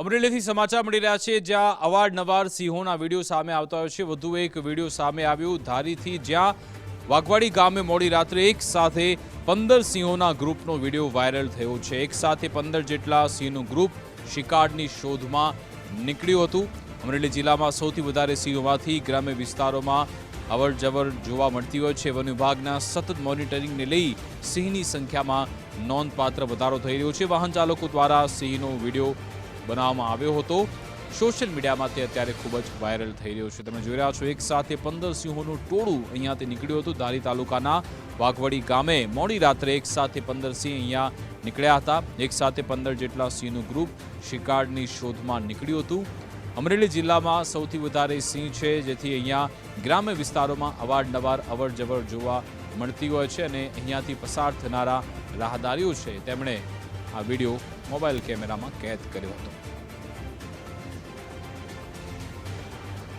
અમરેલીથી સમાચાર મળી રહ્યા છે, જ્યાં અવારનવાર સિંહોના વીડિયો સામે આવતા હોય છે. વધુ એક વીડિયો સામે આવ્યો. ધારીથી જ્યાં વાઘવાડી ગામે મોડી રાત્રે એક સાથે પંદર સિંહોના ગ્રુપનો વીડિયો વાયરલ થયો છે. એક સાથે પંદર જેટલા સિંહનું ગ્રુપ શિકારની શોધમાં નીકળ્યું હતું. અમરેલી જિલ્લામાં સૌથી વધારે સિંહોમાંથી ગ્રામ્ય વિસ્તારોમાં અવરજવર જોવા મળતી હોય છે. વન વિભાગના સતત મોનિટરિંગને લઈ સિંહની સંખ્યામાં નોંધપાત્ર વધારો થઈ રહ્યો છે. વાહન ચાલકો દ્વારા સિંહનો વીડિયો બનાવવામાં આવ્યો હતો. સોશિયલ મીડિયામાં તે અત્યારે ખૂબ જ વાયરલ થઈ રહ્યો છે. તમે જોઈ રહ્યા છો, એક સાથે પંદર સિંહોનું ટોળું અહીંયાથી નીકળ્યું હતું ધારી તાલુકાના વાઘવડી ગામે. મોડી રાત્રે એક સાથે પંદર સિંહ અહીંયા નીકળ્યા હતા. એક સાથે પંદર જેટલા સિંહનું ગ્રુપ શિકારની શોધમાં નીકળ્યું હતું. અમરેલી જિલ્લામાં સૌથી વધારે સિંહ છે, જેથી અહીંયા ગ્રામ્ય વિસ્તારોમાં અવારનવાર અવર જવર જોવા મળતી હોય છે અને અહીંયાથી પસાર થનારા રાહદારીઓ છે. તેમણે આ વીડિયો મોબાઈલ કેમેરામાં કેદ કર્યો હતો.